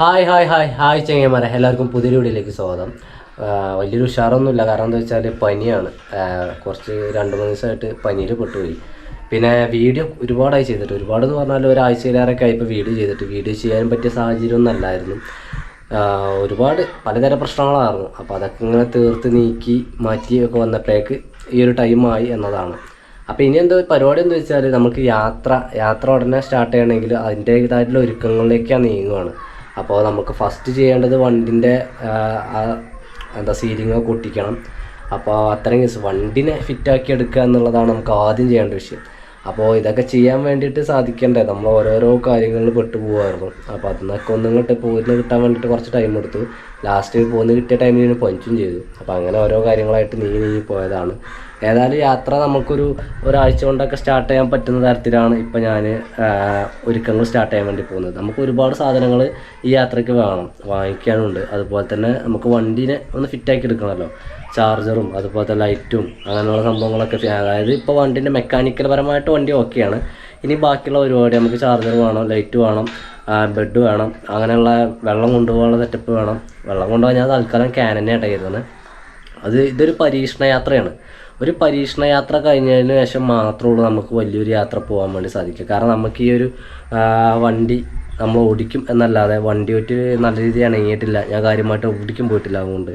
Hi hi hi hi ചെങ്ങന്മാരെ. എല്ലാവർക്കും പുതിയൊരു വീഡിയോയിലേക്ക് സ്വാഗതം. വലിയൊരു ഉഷാറൊന്നുമില്ല. കാരണം എന്താ വെച്ചാൽ പനിയാണ്. കുറച്ച് രണ്ട് മൂന്ന് ദിവസമായിട്ട് പനിയിൽ പെട്ടുപോയി. പിന്നെ വീഡിയോ ഒരുപാടായി ചെയ്തിട്ട്. ഒരുപാടെന്ന് പറഞ്ഞാൽ ഒരാഴ്ചയിലേറെയൊക്കെ ആയിപ്പോൾ വീഡിയോ ചെയ്തിട്ട്. വീഡിയോ ചെയ്യാൻ പറ്റിയ സാഹചര്യം ഒന്നും അല്ലായിരുന്നു ഒരുപാട് പലതരം പ്രശ്നങ്ങളായിരുന്നു. അപ്പോൾ അതൊക്കെ ഇങ്ങനെ തീർത്ത് നീക്കി മാറ്റിയൊക്കെ വന്നപ്പോഴേക്ക് ഈ ഒരു ടൈമായി എന്നതാണ്. അപ്പോൾ ഇനി എന്താ പരിപാടി എന്ന് വെച്ചാൽ നമുക്ക് യാത്ര യാത്ര ഉടനെ സ്റ്റാർട്ട് ചെയ്യണമെങ്കിൽ അതിന്റേതായിട്ടുള്ള ഒരുക്കങ്ങളിലേക്കാണ് നീങ്ങുകയാണ് അപ്പോൾ നമുക്ക് ഫസ്റ്റ് ചെയ്യേണ്ടത് വണ്ടിന്റെ എന്താ സീലിംഗ് ഒക്കെ ഒട്ടിക്കണം. അപ്പോൾ അത്രയും കേസ് വണ്ടിനെ ഫിറ്റാക്കി എടുക്കുക എന്നുള്ളതാണ് നമുക്ക് ആദ്യം ചെയ്യേണ്ട വിഷയം. അപ്പോൾ ഇതൊക്കെ ചെയ്യാൻ വേണ്ടിയിട്ട് സാധിക്കണ്ടേ? നമ്മൾ ഓരോരോ കാര്യങ്ങളിൽ പെട്ടു പോകുമായിരുന്നു അപ്പോൾ അതിനൊക്കെ ഒന്നും ഇങ്ങോട്ട് പോയിരുന്നു കിട്ടാൻ വേണ്ടിയിട്ട് കുറച്ച് ടൈം എടുത്തു. ലാസ്റ്റ് പോന്ന് കിട്ടിയ ടൈമിൽ ഞാൻ പഞ്ചും ചെയ്തു. അപ്പോൾ അങ്ങനെ ഓരോ കാര്യങ്ങളായിട്ട് നീങ്ങി നീങ്ങി പോയതാണ്. ഏതായാലും യാത്ര നമുക്കൊരു ഒരാഴ്ച കൊണ്ടൊക്കെ സ്റ്റാർട്ട് ചെയ്യാൻ പറ്റുന്ന തരത്തിലാണ് ഇപ്പോൾ ഞാൻ ഒരുക്കങ്ങൾ സ്റ്റാർട്ട് ചെയ്യാൻ വേണ്ടി പോകുന്നത്. നമുക്ക് ഒരുപാട് സാധനങ്ങൾ ഈ യാത്രയ്ക്ക് വേണം വാങ്ങിക്കാനുണ്ട്. അതുപോലെ തന്നെ നമുക്ക് വണ്ടീനെ ഒന്ന് ഫിറ്റാക്കി എടുക്കണമല്ലോ. ചാർജറും അതുപോലത്തെ ലൈറ്റും അങ്ങനെയുള്ള സംഭവങ്ങളൊക്കെ അതായത് ഇപ്പോൾ വണ്ടീന്റെ മെക്കാനിക്കൽ പരമായിട്ട് വണ്ടി ഓക്കെയാണ് ഇനി ബാക്കിയുള്ള പരിപാടി നമുക്ക് ചാർജർ വേണം ലൈറ്റ് വേണം ബെഡ് വേണം അങ്ങനെയുള്ള വെള്ളം കൊണ്ടുപോകാനുള്ള സെറ്റപ്പ് വേണം. വെള്ളം കൊണ്ടുപോകാൻ ഞാൻ തൽക്കാലം ക്യാനന്നെ ആയിട്ടായിരുന്നത് അത് ഇതൊരു പരീക്ഷണ യാത്രയാണ്. ഒരു പരീക്ഷണ യാത്ര കഴിഞ്ഞതിന് ശേഷം മാത്രമേ ഉള്ളൂ നമുക്ക് വലിയൊരു യാത്ര പോകാൻ വേണ്ടി സാധിക്കുക കാരണം നമുക്ക് ഈ ഒരു വണ്ടി നമ്മൾ ഓടിക്കും എന്നല്ലാതെ വണ്ടി ഒറ്റ് നല്ല രീതിയിൽ ഇണങ്ങിയിട്ടില്ല. ഞാൻ കാര്യമായിട്ട് ഓടിക്കും പോയിട്ടില്ല അതുകൊണ്ട്.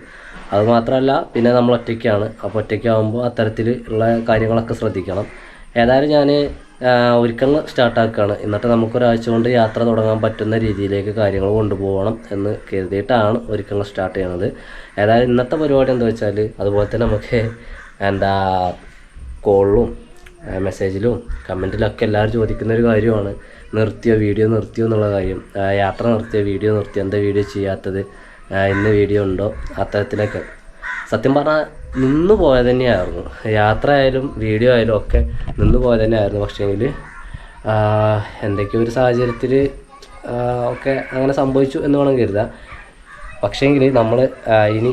അത് മാത്രമല്ല പിന്നെ നമ്മൾ ഒറ്റയ്ക്കാണ്. അപ്പോൾ ഒറ്റയ്ക്കാവുമ്പോൾ അത്തരത്തിൽ ഉള്ള കാര്യങ്ങളൊക്കെ ശ്രദ്ധിക്കണം. ഏതായാലും ഞാൻ ഒരുക്കങ്ങൾ സ്റ്റാർട്ടാക്കുകയാണ് എന്നിട്ട് നമുക്കൊരാഴ്ച കൊണ്ട് യാത്ര തുടങ്ങാൻ പറ്റുന്ന രീതിയിലേക്ക് കാര്യങ്ങൾ കൊണ്ടുപോകണം എന്ന് കരുതിയിട്ടാണ് ഒരുക്കങ്ങൾ സ്റ്റാർട്ട് ചെയ്യണത്. ഏതായാലും ഇന്നത്തെ പരിപാടി എന്താ വെച്ചാൽ അതുപോലെ തന്നെ നമുക്ക് എന്താ കോളിലും മെസ്സേജിലും കമന്റിലൊക്കെ എല്ലാവരും ചോദിക്കുന്ന ഒരു കാര്യമാണ്. നിർത്തിയോ വീഡിയോ നിർത്തിയോ എന്നുള്ള കാര്യം. യാത്ര നിർത്തിയോ വീഡിയോ നിർത്തിയോ എന്താ വീഡിയോ ചെയ്യാത്തത്? ഇന്ന് വീഡിയോ ഉണ്ടോ? അത്തരത്തിലൊക്കെ. സത്യം പറഞ്ഞാൽ നിന്ന് പോയത് തന്നെയായിരുന്നു. യാത്ര ആയാലും വീഡിയോ ആയാലും ഒക്കെ നിന്ന് പോയത് തന്നെയായിരുന്നു. പക്ഷേങ്കിൽ എന്തൊക്കെയോ ഒരു സാഹചര്യത്തിൽ ഒക്കെ അങ്ങനെ സംഭവിച്ചു എന്ന് വേണം കരുതാം പക്ഷേങ്കിൽ നമ്മൾ ഇനി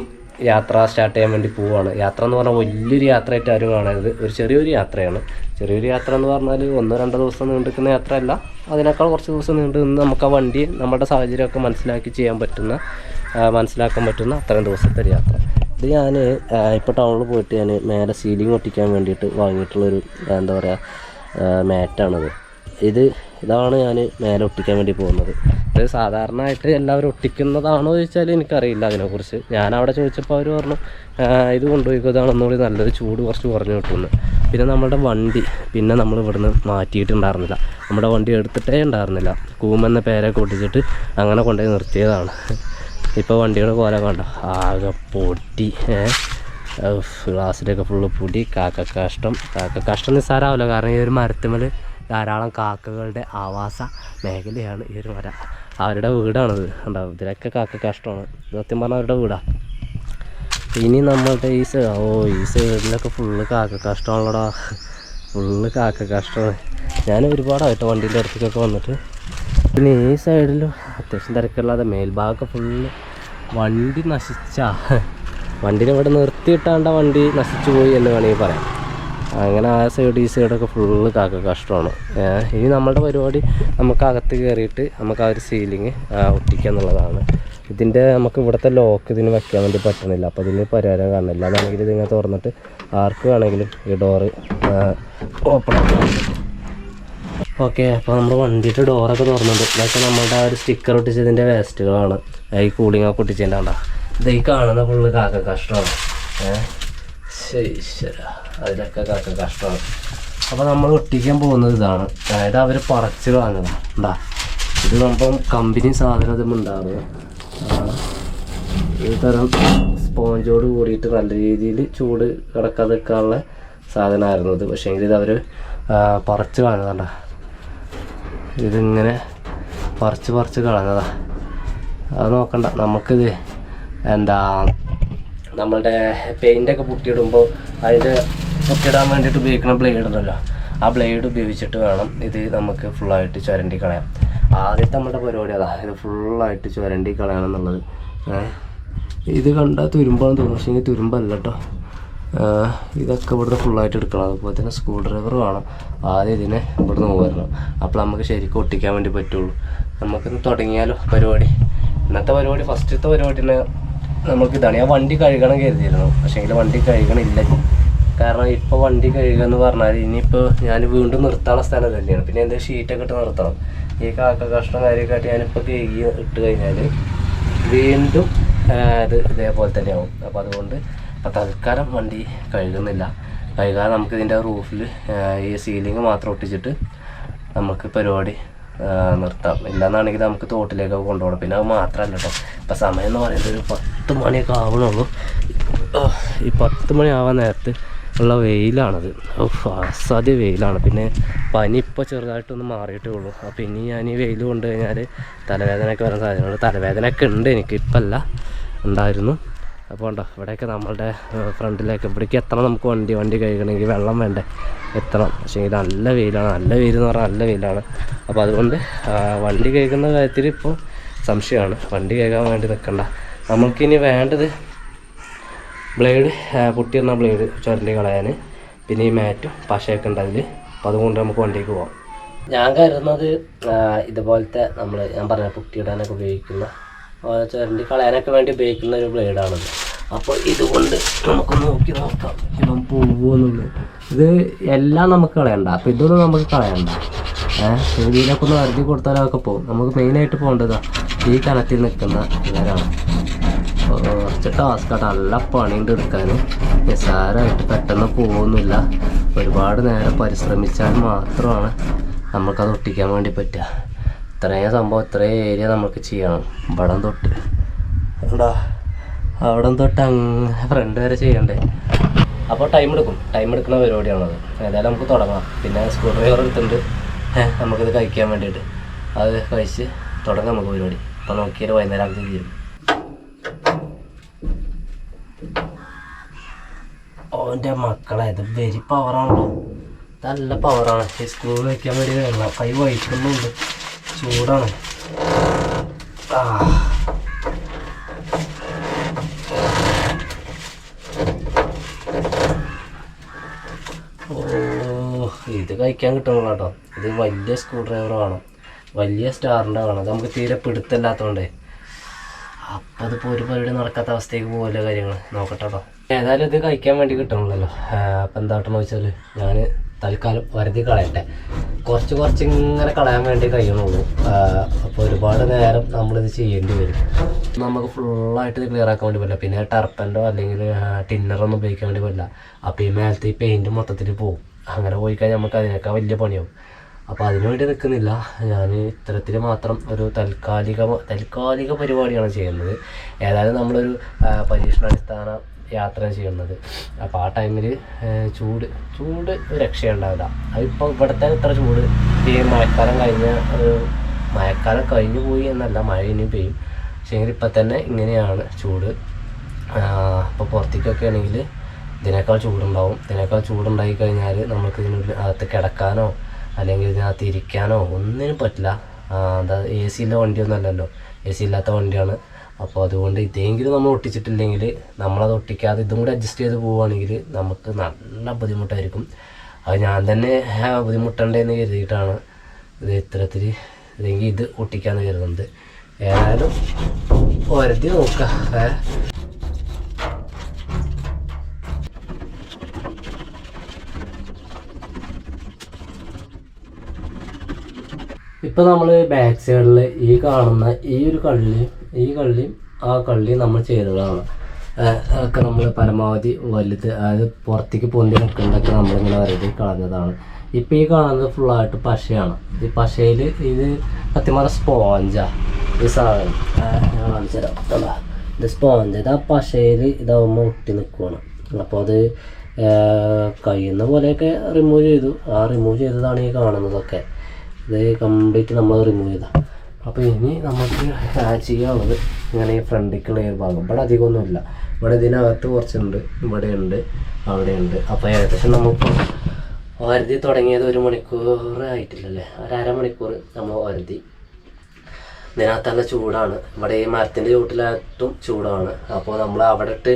യാത്ര സ്റ്റാർട്ട് ചെയ്യാൻ വേണ്ടി പോവുകയാണ് യാത്ര എന്ന് പറഞ്ഞാൽ വലിയൊരു യാത്രയായിട്ട് ആരും കാണരുത്. ഒരു ചെറിയൊരു യാത്രയാണ്. ചെറിയൊരു യാത്ര എന്ന് പറഞ്ഞാൽ ഒന്നോ രണ്ടോ ദിവസം നീണ്ടു നിൽക്കുന്ന യാത്രയല്ല. അതിനേക്കാൾ കുറച്ച് ദിവസം നീണ്ടു നിന്ന് നമുക്ക് ആ വണ്ടി നമ്മുടെ സാഹചര്യമൊക്കെ മനസ്സിലാക്കി ചെയ്യാൻ പറ്റുന്ന മനസ്സിലാക്കാൻ പറ്റുന്ന അത്രയും ദിവസത്തെ ഒരു യാത്ര. ഇത് ഞാൻ ഇപ്പോൾ ടൗണിൽ പോയിട്ട് ഞാൻ മേലെ സീലിംഗ് ഒട്ടിക്കാൻ വേണ്ടിയിട്ട് വാങ്ങിയിട്ടുള്ളൊരു എന്താ പറയുക മാറ്റാണിത്. ഇത് ഇതാണ് ഞാൻ മേലെ ഒട്ടിക്കാൻ വേണ്ടി പോകുന്നത്. ഇത് സാധാരണയായിട്ട് എല്ലാവരും ഒട്ടിക്കുന്നതാണോ ചോദിച്ചാൽ എനിക്കറിയില്ല അതിനെക്കുറിച്ച്. ഞാൻ അവിടെ ചോദിച്ചപ്പോൾ അവർ പറഞ്ഞു ഇത് കൊണ്ടുപോയിക്കോ ഇതാണ് ഒന്നുകൂടി നല്ലത് ചൂട് കുറച്ച് കുറഞ്ഞു കിട്ടുമെന്ന്. പിന്നെ നമ്മുടെ വണ്ടി പിന്നെ നമ്മൾ ഇവിടുന്ന് മാറ്റിയിട്ടുണ്ടായിരുന്നില്ല. നമ്മുടെ വണ്ടി എടുത്തിട്ടേ ഉണ്ടായിരുന്നില്ല. കൂമെന്ന പേരൊക്കെ ഒട്ടിച്ചിട്ട് അങ്ങനെ കൊണ്ടുപോയി നിർത്തിയതാണ്. ഇപ്പോൾ വണ്ടിയുടെ കോല കണ്ട? ആകെ പൊട്ടി ഏഹ് ഗ്ലാസ്സിലൊക്കെ ഫുള്ള് പൊടി. കാക്ക കഷ്ടം കാക്ക കാഷ്ടം നിസ്സാരാവില്ല കാരണം ഈ ഒരു മരത്തുമ്മൽ ധാരാളം കാക്കകളുടെ ആവാസ മേഖലയാണ് ഈ ഒരു വര അവരുടെ വീടാണിത്. ഉണ്ടാവും ഇതിലൊക്കെ കാക്ക കഷ്ടമാണ്. സത്യം പറഞ്ഞാൽ അവരുടെ വീടാണ് ഇനി നമ്മളുടെ ഈ ഓ ഈ സൈഡിലൊക്കെ ഫുള്ള് കാക്ക കഷ്ടമാണല്ലോടാ. ഫുള്ള് കാക്ക കഷ്ടമാണ്. ഞാൻ ഒരുപാടായിട്ട് വണ്ടീന്റെ അടുത്തേക്കൊക്കെ വന്നിട്ട് പിന്നെ ഈ സൈഡിലും അത്യാവശ്യം തിരക്കില്ലാതെ മേൽഭാഗമൊക്കെ ഫുള്ള് വണ്ടി നശിച്ച. വണ്ടിനെ ഇവിടെ നിർത്തിയിട്ടാണ്ട വണ്ടി നശിച്ചു പോയി എന്ന് വേണമെങ്കിൽ പറയാം. അങ്ങനെ ആ സൈഡ് ഈ സൈഡൊക്കെ ഫുള്ള് കാക്ക കഷ്ടമാണ്. ഇനി നമ്മളുടെ പരിപാടി നമുക്ക് അകത്ത് കയറിയിട്ട് നമുക്ക് ആ ഒരു സീലിങ് ഒട്ടിക്കുക എന്നുള്ളതാണ്. ഇതിന്റെ നമുക്ക് ഇവിടുത്തെ ലോക്ക് ഇതിന് വെക്കാൻ വേണ്ടി പറ്റണില്ല. അപ്പോൾ ഇതിന് പരിഹാരം കാണില്ല അതാണെങ്കിൽ ഇതിങ്ങനെ തുറന്നിട്ട് ആർക്ക് വേണമെങ്കിലും ഈ ഡോറ് ഓപ്പൺ ആക്കാം. ഓക്കെ അപ്പോൾ നമ്മുടെ വണ്ടിയുടെ ഡോറൊക്കെ തുറന്നുണ്ട് ഇതൊക്കെ നമ്മളുടെ ആ ഒരു സ്റ്റിക്കർ ഒട്ടിച്ചതിന്റെ വേസ്റ്റുകളാണ് ഈ കൂളിംഗ് ഒക്കെ ഒട്ടിച്ചതിന്റെ ഉണ്ടാ ഇത് ഈ കാണുന്ന ഫുള്ള് കാക്ക കഷ്ടമാണ്. ഏഹ് ശരി അതിലൊക്കെ കാക്ക കഷ്ടമാണ്. അപ്പോൾ നമ്മൾ ഒട്ടിക്കാൻ പോകുന്നത് ഇതാണ്. അതായത് അവർ പറച്ച് വാങ്ങുന്നത് എന്താ ഇത് നമ്മൾ കമ്പനി സാധനം ഉണ്ടാവുക ഈ തരം സ്പോഞ്ചോട് കൂടിയിട്ട് നല്ല രീതിയിൽ ചൂട് കിടക്കാതെ നിൽക്കാനുള്ള സാധനമായിരുന്നു ഇത്. പക്ഷേ ഇത് അവർ പറിച്ച് കളഞ്ഞതാണ്ട ഇതിങ്ങനെ പറിച്ച് പറിച്ച് കളഞ്ഞതാ. അത് നോക്കണ്ട. നമുക്കിത് എന്താ നമ്മളുടെ പെയിന്റൊക്കെ പൊട്ടിയിടുമ്പോൾ അതിന്റെ പൊട്ടിയിടാൻ വേണ്ടിയിട്ട് ഉപയോഗിക്കുന്ന ബ്ലേഡ് ഉണ്ടല്ലോ. ആ ബ്ലേഡ് ഉപയോഗിച്ചിട്ട് വേണം ഇത് നമുക്ക് ഫുള്ളായിട്ട് ചുരണ്ടി കളയാം ആദ്യത്തെ നമ്മുടെ പരിപാടി അതാ ഇത് ഫുള്ളായിട്ട് ചുരണ്ടി കളയണം എന്നുള്ളത്. ഇത് കണ്ടാൽ തുരുമ്പാണ് തോന്നും പക്ഷേ തുരുമ്പല്ല കേട്ടോ ഇതൊക്കെ ഇവിടുന്ന് ഫുള്ളായിട്ട് എടുക്കണം. അതുപോലെ തന്നെ സ്ക്രൂ ഡ്രൈവർ വേണം. ആദ്യം ഇതിനെ ഇവിടുന്ന് പോരണം അപ്പോൾ നമുക്ക് ശരിക്കും ഒട്ടിക്കാൻ വേണ്ടി പറ്റുള്ളൂ. നമുക്കിന്ന് തുടങ്ങിയാലോ പരിപാടി. ഇന്നത്തെ പരിപാടി ഫസ്റ്റത്തെ പരിപാടി തന്നെ നമുക്ക് ഇതാണ്. ഞാൻ വണ്ടി കഴുകണം കരുതിയിരുന്നു. പക്ഷേ വണ്ടി കഴുകണില്ല. കാരണം ഇപ്പോൾ വണ്ടി കഴുകുക എന്ന് പറഞ്ഞാൽ ഇനിയിപ്പോൾ ഞാൻ വീണ്ടും നിർത്താനുള്ള സ്ഥലം തന്നെയാണ്. പിന്നെ എന്തെങ്കിലും ഷീറ്റൊക്കെ ഇട്ട് നിർത്തണം. ഈ കാക്ക കഷ്ണം കാര്യമൊക്കെ ആയിട്ട് ഞാനിപ്പോൾ കഴുകി ഇട്ട് കഴിഞ്ഞാൽ വീണ്ടും അത് ഇത് ഇതേപോലെ തന്നെയാവും. അപ്പോൾ അതുകൊണ്ട് തൽക്കാലം വണ്ടി കഴുകുന്നില്ല. കഴുകാതെ നമുക്ക് ഇതിന്റെ റൂഫിൽ ഈ സീലിംഗ് മാത്രം ഒട്ടിച്ചിട്ട് നമുക്ക് പരിപാടി നിർത്താം. ഇല്ലാന്നാണെങ്കിൽ നമുക്ക് തോട്ടിലേക്കൊക്കെ കൊണ്ടുപോകണം. പിന്നെ അത് മാത്രമല്ല കേട്ടോ ഇപ്പം സമയം എന്ന് പറയുന്നത് ഒരു പത്ത് മണിയൊക്കെ ആവണുള്ളൂ. ഈ പത്ത് മണി ആവാൻ നേരത്ത് ഉള്ള വെയിലാണത്. അസാധ്യ വെയിലാണ്. പിന്നെ പനി ഇപ്പോൾ ചെറുതായിട്ടൊന്ന് മാറിയിട്ടേ ഉള്ളൂ അപ്പോൾ ഇനി ഞാൻ ഈ വെയിൽ കൊണ്ടു കഴിഞ്ഞാൽ തലവേദനയൊക്കെ വരാൻ സാധ്യതയുണ്ട്. തലവേദനയൊക്കെ ഉണ്ട് എനിക്ക്. ഇപ്പമല്ല ഉണ്ടായിരുന്നു അപ്പോൾ ഉണ്ടോ ഇവിടെയൊക്കെ നമ്മളുടെ ഫ്രണ്ടിലേക്ക് ഇവിടേക്ക് എത്തണം നമുക്ക് വണ്ടി വണ്ടി കഴുകണമെങ്കിൽ വെള്ളം വേണ്ടേ? എത്തണം. പക്ഷേ ഇത് നല്ല വെയിലാണ്. നല്ല വെയിൽ എന്ന് പറഞ്ഞാൽ നല്ല വെയിലാണ്. അപ്പോൾ അതുകൊണ്ട് വണ്ടി കഴുകുന്ന കാര്യത്തിൽ ഇപ്പോൾ സംശയമാണ്. വണ്ടി കഴുകാൻ വേണ്ടി നിൽക്കണ്ട നമുക്കിനി വേണ്ടത് ബ്ലേഡ് പൊട്ടിയിരുന്ന ബ്ലേഡ് ചുരണ്ടി കളയാൻ. പിന്നെ ഈ മാറ്റും പശയൊക്കെ ഉണ്ട് അതിൽ അപ്പോൾ അതുകൊണ്ട് നമുക്ക് വണ്ടിക്ക് പോവാം. ഞാൻ കരുതുന്നത് ഇതുപോലത്തെ നമ്മൾ ഞാൻ പറഞ്ഞ പൊട്ടിയിടാനൊക്കെ ഉപയോഗിക്കുന്ന ചുരണ്ടി കളയാനൊക്കെ വേണ്ടി ഉപയോഗിക്കുന്ന ഒരു ബ്ലേഡാണത് അപ്പോൾ ഇതുകൊണ്ട് നമുക്ക് നോക്കി നോക്കാം ഇപ്പം പോകുമെന്നുള്ളത് ഇത് എല്ലാം നമുക്ക് കളയണ്ട. അപ്പോൾ ഇതൊന്നും നമുക്ക് കളയണ്ട. ഏഹ് ഇതിലൊക്കെ ഒന്ന് വരുതി കൊടുത്താലൊക്കെ പോകും നമുക്ക് മെയിനായിട്ട് പോകേണ്ടതാണ് ഈ കനത്തിൽ നിൽക്കുന്ന ഇവരാണ്. കുറച്ച് ടാസ്ക്കാണ് നല്ല പണിയുണ്ട് എടുക്കാൻ നിസ്സാരമായിട്ട് പെട്ടെന്ന് പോകുന്നില്ല. ഒരുപാട് നേരം പരിശ്രമിച്ചാൽ മാത്രമാണ് നമുക്കത് ഒട്ടിക്കാൻ വേണ്ടി പറ്റുക. ഇത്രയും സംഭവം ഇത്രയും ഏരിയ നമുക്ക് ചെയ്യണം. ഇവിടം തൊട്ട്. എന്താ അവിടം തൊട്ട് അങ്ങ് ഫ്രണ്ട് വരെ ചെയ്യണ്ടേ? അപ്പോൾ ടൈം എടുക്കും. ടൈം എടുക്കുന്ന പരിപാടിയാണത്. ഏതായാലും നമുക്ക് തുടങ്ങാം. പിന്നെ സ്ക്രൂ ഡ്രൈവർ എടുത്തിട്ടുണ്ട്. നമുക്കിത് കഴിക്കാൻ വേണ്ടിയിട്ട്. അത് കഴിച്ച് തുടങ്ങാം നമുക്ക് പരിപാടി. അപ്പോൾ നോക്കിയാൽ വൈകുന്നേരം ആക്കി തീരും ഓന്റെ മക്കളെ ഇത് വെരി പവറാണല്ലോ നല്ല പവറാണ് ഈ സ്കൂളിൽ വയ്ക്കാൻ വേണ്ടി വെള്ളം കൈ വഹിക്കുന്നുണ്ട് ചൂടാണ്. ആ. ഇത് കഴിക്കാൻ കിട്ടണല്ലോ കേട്ടോ ഇത് വലിയ സ്ക്രൂ ഡ്രൈവർ വേണം വലിയ സ്റ്റാറിന്റെ വേണം നമുക്ക് തീരെ പിടുത്തല്ലാത്തതുകൊണ്ടേ അപ്പം അതിപ്പോൾ ഒരു പരിപാടി നടക്കാത്ത അവസ്ഥയ്ക്ക് പോകല്ലോ കാര്യങ്ങൾ നോക്കട്ടോ കേട്ടോ ഏതായാലും ഇത് കഴിക്കാൻ വേണ്ടി കിട്ടണമല്ലോ. അപ്പോൾ എന്താട്ടെന്ന് വെച്ചാൽ ഞാൻ തൽക്കാലം വരുതി കളയട്ടെ. കുറച്ച് കുറച്ച് ഇങ്ങനെ കളയാൻ വേണ്ടി കഴിയണുള്ളൂ. അപ്പോൾ ഒരുപാട് നേരം നമ്മളിത് ചെയ്യേണ്ടി വരും. നമുക്ക് ഫുള്ളായിട്ട് ഇത് ക്ലിയർ ആക്കാൻ വേണ്ടി പറ്റില്ല. പിന്നെ ടർപ്പന്റോ അല്ലെങ്കിൽ ടിന്നറൊന്നും ഉപയോഗിക്കാൻ വേണ്ടി പറ്റില്ല. അപ്പോൾ ഈ മേലത്തെ ഈ പെയിന്റ് മൊത്തത്തിൽ പോകും അങ്ങനെ പോയി കഴിഞ്ഞാൽ നമുക്ക് അതിനേക്കാൾ വലിയ പണിയാവും. അപ്പോൾ അതിനു വേണ്ടി നിൽക്കുന്നില്ല. ഞാൻ ഇത്തരത്തിൽ മാത്രം ഒരു താൽക്കാലിക താൽക്കാലിക പരിപാടിയാണ് ചെയ്യുന്നത്. ഏതായാലും നമ്മളൊരു പരീക്ഷണാടിസ്ഥാന യാത്ര ചെയ്യുന്നത്. അപ്പോൾ ആ ടൈമിൽ ചൂട് ചൂട് രക്ഷയുണ്ടാവില്ല. അതിപ്പോൾ ഇവിടുത്തെ ഇത്ര ചൂട്. ഈ മഴക്കാലം കഴിഞ്ഞ ഒരു മഴക്കാലം കഴിഞ്ഞു പോയി എന്നല്ല മഴ ഇനിയും പെയ്യും. പക്ഷേ ഇപ്പം തന്നെ ഇങ്ങനെയാണ് ചൂട്. അപ്പോൾ പുറത്തേക്കൊക്കെ ആണെങ്കിൽ ഇതിനേക്കാൾ ചൂടുണ്ടാവും. ഇതിനേക്കാൾ ചൂടുണ്ടായി കഴിഞ്ഞാൽ നമുക്ക് ഇതിനുള്ളിൽ അകത്ത് കിടക്കാനോ അല്ലെങ്കിൽ ഇതിനകത്ത് ഇരിക്കാനോ ഒന്നിനും പറ്റില്ല. അതായത് എ സി ഉള്ള വണ്ടിയൊന്നും അല്ലല്ലോ എ സി ഇല്ലാത്ത വണ്ടിയാണ്. അപ്പോൾ അതുകൊണ്ട് ഇതെങ്കിലും നമ്മൾ ഒട്ടിച്ചിട്ടില്ലെങ്കിൽ നമ്മളത് ഒട്ടിക്കാതെ ഇതും കൂടി അഡ്ജസ്റ്റ് ചെയ്ത് പോവുകയാണെങ്കിൽ നമുക്ക് നല്ല ബുദ്ധിമുട്ടായിരിക്കും. അത് ഞാൻ തന്നെ ബുദ്ധിമുട്ടണ്ടേന്ന് കരുതിയിട്ടാണ് ഇത് ഇത്തരത്തിൽ ഇല്ലെങ്കിൽ ഇത് ഒട്ടിക്കാമെന്ന് കരുതുന്നത്. ഏതായാലും ഒരുതി നോക്കാം ഇപ്പൊ നമ്മൾ ബാക്ക് സൈഡിൽ ഈ കാണുന്ന ഈ ഒരു കള്ളി ഈ കള്ളി ആ കള്ളി നമ്മൾ ചെയ്തതാണ്. ഒക്കെ നമ്മൾ പരമാവധി വലുത് അതായത് പുറത്തേക്ക് പൊന്തി നിൽക്കുന്നതൊക്കെ നമ്മളിങ്ങനെ വരതി കളഞ്ഞതാണ്. ഇപ്പം ഈ കാണുന്നത് ഫുള്ളായിട്ട് പശയാണ്. ഈ പശയിൽ ഇത് സത്യമാറ സ്പോഞ്ചാണ് സ്പോഞ്ചാ ഈ സാധനം. കാണിച്ചു ഇത് സ്പോഞ്ച് ഇത് ആ പശയിൽ ഇതാവുമ്പോൾ ഒട്ടി നിൽക്കുവാണ് അപ്പോൾ അത് കഴിയുന്ന പോലെയൊക്കെ റിമൂവ് ചെയ്തു. ആ റിമൂവ് ചെയ്തതാണ് ഈ കാണുന്നതൊക്കെ. ഇത് കംപ്ലീറ്റ് നമ്മൾ റിമൂവ് ചെയ്താൽ അപ്പോൾ ഇനി നമുക്ക് ചെയ്യാനുള്ളത് ഇങ്ങനെ ഈ ഫ്രണ്ടിക്കുള്ള ഈ ഭാഗം. ഇവിടെ അധികമൊന്നുമില്ല. ഇവിടെ ഇതിനകത്ത് കുറച്ചുണ്ട് ഇവിടെ ഉണ്ട് അവിടെ ഉണ്ട് അപ്പോൾ ഏകദേശം നമുക്ക് വരുതി തുടങ്ങിയത് ഒരു മണിക്കൂർ ആയിട്ടില്ലല്ലേ? ഒരു അരമണിക്കൂർ നമ്മൾ വരുതി ഇതിനകത്ത് നല്ല ചൂടാണ്. ഇവിടെ ഈ മരത്തിന്റെ ചൂട്ടിലായിട്ടും ചൂടാണ്. അപ്പോൾ നമ്മൾ അവിടെ ഇട്ട്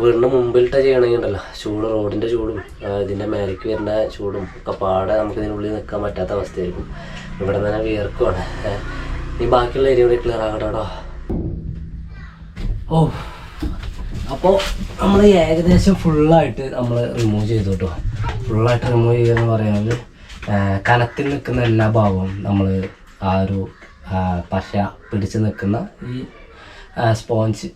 വീടിന് മുമ്പിലിട്ട് ചെയ്യണമെങ്കിൽ ഉണ്ടല്ലോ ചൂട് റോഡിന്റെ ചൂടും ഇതിന്റെ മേലേക്ക് വരുന്ന ചൂടും ഒക്കെ പാടെ നമുക്ക് ഇതിനുള്ളിൽ നിൽക്കാൻ പറ്റാത്ത അവസ്ഥയായിരിക്കും. ഇവിടെ തന്നെ വിയർക്കുവാണ്. ഈ ബാക്കിയുള്ള ഏരിയ കൂടി ക്ലിയർ ആകട്ടെ കേട്ടോ. ഓ അപ്പോൾ നമ്മൾ ഏകദേശം ഫുള്ളായിട്ട് നമ്മൾ റിമൂവ് ചെയ്തു കേട്ടോ. ഫുള്ളായിട്ട് റിമൂവ് ചെയ്യുക പറയുന്നത് കനത്തിൽ നിൽക്കുന്ന എല്ലാ ഭാഗവും നമ്മൾ ആ ഒരു പശ പിടിച്ച് നിൽക്കുന്ന ഈ സ്പോഞ്ച്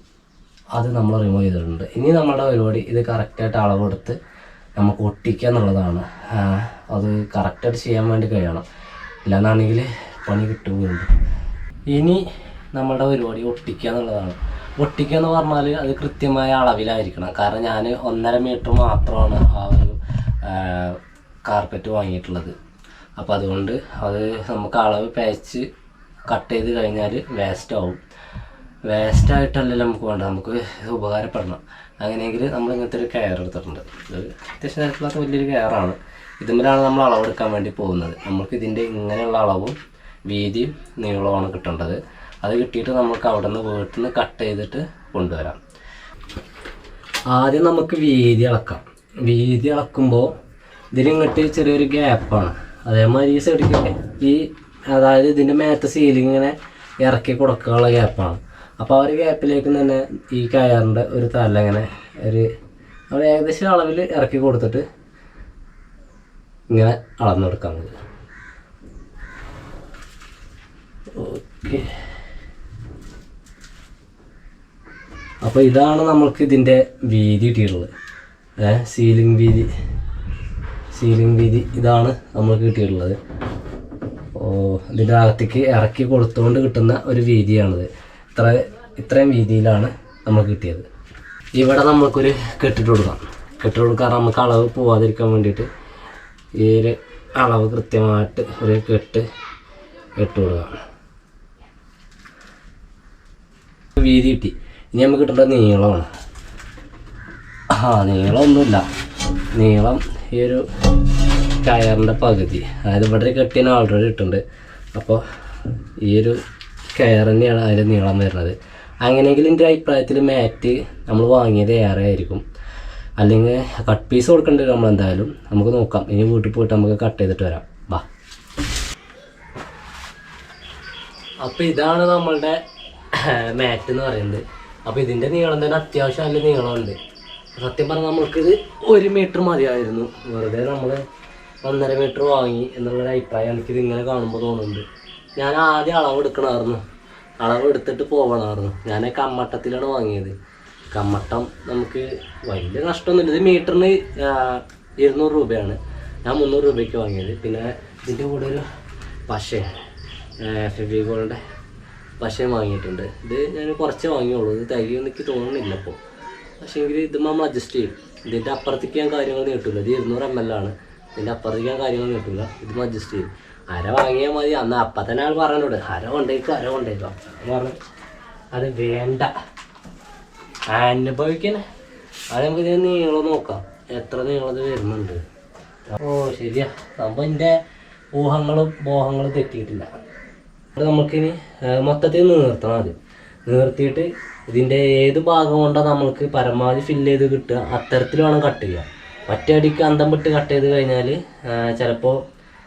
അത് നമ്മൾ റിമൂവ് ചെയ്തിട്ടുണ്ട്. ഇനി നമ്മളുടെ പരിപാടി ഇത് കറക്റ്റായിട്ട് അളവെടുത്ത് നമുക്ക് ഒട്ടിക്കുക എന്നുള്ളതാണ്. അത് കറക്റ്റായിട്ട് ചെയ്യാൻ വേണ്ടി കഴിയണം. ഇല്ലാന്നാണെങ്കിൽ പണി കിട്ടുകയുണ്ട് ഇനി നമ്മളുടെ പരിപാടി ഒട്ടിക്കുക എന്നുള്ളതാണ്. ഒട്ടിക്കുക എന്ന് പറഞ്ഞാൽ അത് കൃത്യമായ അളവിലായിരിക്കണം. കാരണം ഞാൻ ഒന്നര മീറ്റർ മാത്രമാണ് ആ ഒരു കാർപ്പറ്റ് വാങ്ങിയിട്ടുള്ളത്. അപ്പോൾ അതുകൊണ്ട് അത് നമുക്ക് അളവ് പേച്ച് കട്ട് ചെയ്ത് കഴിഞ്ഞാൽ വേസ്റ്റ് ആവും. വേസ്റ്റ് ആയിട്ടല്ലല്ലോ നമുക്ക് വേണ്ട നമുക്ക് ഉപകാരപ്പെടണം. അങ്ങനെയെങ്കിൽ നമ്മൾ ഇങ്ങനത്തെ ഒരു കെയർ എടുത്തിട്ടുണ്ട്. ഇത് അത്യാവശ്യം നിരക്കില്ലാത്ത വലിയൊരു കെയറാണ് ഇതുമ്മലാണ് നമ്മൾ അളവെടുക്കാൻ വേണ്ടി പോകുന്നത്. നമുക്ക് ഇതിന്റെ ഇങ്ങനെയുള്ള അളവും വീതിയും നീളവുമാണ് കിട്ടേണ്ടത്. അത് കിട്ടിയിട്ട് നമുക്ക് അവിടെ നിന്ന് വീട്ടിൽ നിന്ന് കട്ട് ചെയ്തിട്ട് കൊണ്ടുവരാം. ആദ്യം നമുക്ക് വീതി അളക്കാം. വീതി അളക്കുമ്പോൾ ഇതിലിങ്ങോട്ട് ചെറിയൊരു ഗ്യാപ്പാണ് അതേമാതിരി ഈ സൈഡിലേക്ക് ഈ അതായത് ഇതിന്റെ മേത്ത സീലിങ്ങിനെ ഇറക്കി കൊടുക്കാനുള്ള ഗ്യാപ്പാണ് അപ്പോൾ ആ ഒരു ഗ്യാപ്പിലേക്ക് തന്നെ ഈ കയറിന്റെ ഒരു തല ഇങ്ങനെ ഒരു നമ്മൾ ഏകദേശം അളവിൽ ഇറക്കി കൊടുത്തിട്ട് ഇങ്ങനെ അളന്നെടുക്കാം നമുക്ക്. ഓക്കെ. അപ്പോൾ ഇതാണ് നമ്മൾക്ക് ഇതിന്റെ വീതി കിട്ടിയിട്ടുള്ളത്. ഏ സീലിംഗ് വീതി. സീലിംഗ് വീതി ഇതാണ് നമ്മൾക്ക് കിട്ടിയിട്ടുള്ളത്. ഓ ഇതിന്റെ അകത്തേക്ക് ഇറക്കി കൊടുത്തുകൊണ്ട് കിട്ടുന്ന ഒരു വീതിയാണിത്. ഇത്ര ഇത്രയും വീതിയിലാണ് നമുക്ക് കിട്ടിയത്. ഇവിടെ നമുക്കൊരു കെട്ടിട്ട് കൊടുക്കാം. കെട്ടിട്ട് കൊടുക്കാറ് നമുക്ക് അളവ് പോവാതിരിക്കാൻ വേണ്ടിയിട്ട് ഈ ഒരു അളവ് കൃത്യമായിട്ട് ഒരു കെട്ട് ഇട്ട് കൊടുക്കാം. വീതി കിട്ടി. ഇനി നമുക്ക് കിട്ടേണ്ടത് നീളമാണ്. ആ നീളമൊന്നുമില്ല. നീളം ഈ ഒരു കയറിന്റെ പകുതി. അതായത് ഇവിടെ കെട്ടിന് ഓൾറെഡി ഇട്ടുണ്ട് അപ്പോൾ ഈ ഒരു കയർ തന്നെയാണ് അതിന്റെ നീളം വരുന്നത്. അങ്ങനെയെങ്കിൽ എന്റെ അഭിപ്രായത്തിൽ മാറ്റ് നമ്മൾ വാങ്ങിയത് ഏറെ ആയിരിക്കും. അല്ലെങ്കിൽ കട്ട് പീസ് കൊടുക്കേണ്ടി വരും നമ്മൾ എന്തായാലും. നമുക്ക് നോക്കാം. ഇനി വീട്ടിൽ പോയിട്ട് നമുക്ക് കട്ട് ചെയ്തിട്ട് വരാം. വാ. അപ്പോൾ ഇതാണ് നമ്മളുടെ മാറ്റ് എന്ന് പറയുന്നത്. അപ്പോൾ ഇതിന്റെ നീളം തന്നെ അത്യാവശ്യം നല്ല നീളമുണ്ട്. സത്യം പറഞ്ഞാൽ നമ്മൾക്കിത് ഒരു മീറ്റർ മതിയായിരുന്നു. വെറുതെ നമ്മൾ ഒന്നര മീറ്റർ വാങ്ങി എന്നുള്ളൊരു അഭിപ്രായം എനിക്കിത് ഇങ്ങനെ കാണുമ്പോൾ തോന്നുന്നുണ്ട്. ഞാൻ ആദ്യം അളവ് എടുക്കണമായിരുന്നു. അളവ് എടുത്തിട്ട് പോകണമായിരുന്നു ഞാൻ കമ്മട്ടത്തിലാണ് വാങ്ങിയത്. കമ്മട്ടം നമുക്ക് വലിയ നഷ്ടമൊന്നുമില്ല. ഇത് മീറ്ററിന് ഇരുന്നൂറ് രൂപയാണ്. ഞാൻ മുന്നൂറ് രൂപയ്ക്ക് വാങ്ങിയത്. പിന്നെ ഇതിന്റെ കൂടെ ഒരു പശ ഫെവിഗോളിന്റെ പശയും വാങ്ങിയിട്ടുണ്ട്. ഇത് ഞാൻ കുറച്ച് വാങ്ങിയുള്ളൂ. ഇത് തികയൊന്നും എനിക്ക് തോന്നുന്നില്ല അപ്പോൾ പക്ഷേ എങ്കിൽ ഇത് നമ്മൾ അഡ്ജസ്റ്റ് ചെയ്യും. ഇതിന്റെ അപ്പുറത്തേക്ക് ഞാൻ കാര്യങ്ങൾ നീട്ടില്ല ഇത് ഇരുന്നൂറ് എം എൽ ആണ്. ഇതിന്റെ അപ്പുറത്തേക്ക് ഞാൻ കാര്യങ്ങൾ നീട്ടില്ല ഇത് അഡ്ജസ്റ്റ് ചെയ്യും. അര വാങ്ങിയാൽ മതി. അന്ന് അപ്പം തന്നെ ആൾ പറഞ്ഞോട് അര കൊണ്ടേക്കും അര കൊണ്ടേക്കും. പറഞ്ഞു അത് വേണ്ട. അനുഭവിക്കണേ അത് നമുക്ക് ഇതിന് നീളം നോക്കാം. എത്ര നീളത് വരുന്നുണ്ട്. ഓ ശരിയാ. സംഭവം എന്റെ ഊഹങ്ങളും മോഹങ്ങളും തെറ്റിയിട്ടില്ല. നമുക്കിനി മൊത്തത്തിൽ നിർത്തണം അത് നിർത്തിയിട്ട് ഇതിന്റെ ഏത് ഭാഗം കൊണ്ടാണ് നമ്മൾക്ക് പരമാവധി ഫില്ല് ചെയ്ത് കിട്ടുക അത്തരത്തിൽ വേണം കട്ട് ചെയ്യുക ഒറ്റയടിക്ക് അന്തം വിട്ട് കട്ട് ചെയ്ത് കഴിഞ്ഞാൽ ചിലപ്പോൾ